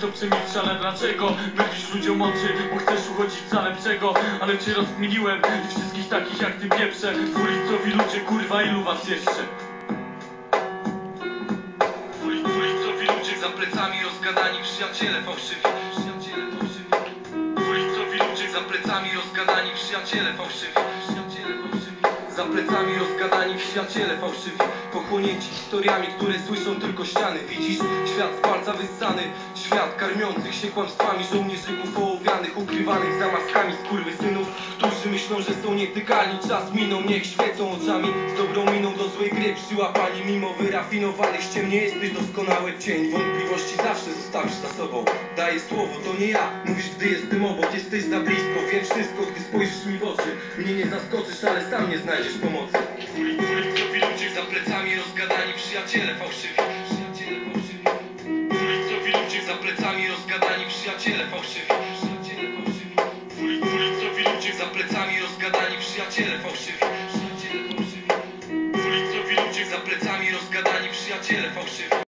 To przemilcza, ale dlaczego mylisz ludziom oczy, bo chcesz uchodzić za lepszego Ale cię rozkminiłem i wszystkich takich jak ty pieprze Ulicowi ludzie, kurwa, ilu was jeszcze? Uli- Ulicowi ludzie za plecami rozgadani przyjaciele fałszywi. Przyjaciele fałszywi. Ulicowi ludzie za plecami rozgadani przyjaciele fałszywi. Przyjaciele Za plecami rozgadani przyjaciele fałszywi. Pochłonięci historiami, które słyszą tylko ściany. Widzisz? Świat z palca wyssany Świat karmiących się kłamstwami. Żołnierzyków ołowianych, ukrywanych za maskami. Skurwysynów, którzy myślą, że są nietykalni Czas miną, niech świecą oczami. Z dobrą miną do złej gry Przyłapani mimo wyrafinowanych ściem jesteś doskonały. Cień Wątpliwości zawsze zostawisz za sobą. Daję słowo, to nie ja. Mówisz, gdy jestem obok, jesteś za blisko. Wiem wszystko, gdy spojrzysz mi w oczy. Mnie nie zaskoczysz, ale sam nie znajdziesz pomocy. Ulicowi ludzie za plecami rozgadani Przyjaciele fałszywi. Przyjaciele fałszywi. Ulicowi ludzie za plecami rozgadani Przyjaciele fałszywi. Przyjaciele rozgadani Przyjaciele fałszywi. Fałszywi. Ulicowi ludzie za plecami rozgadani Przyjaciele fałszywi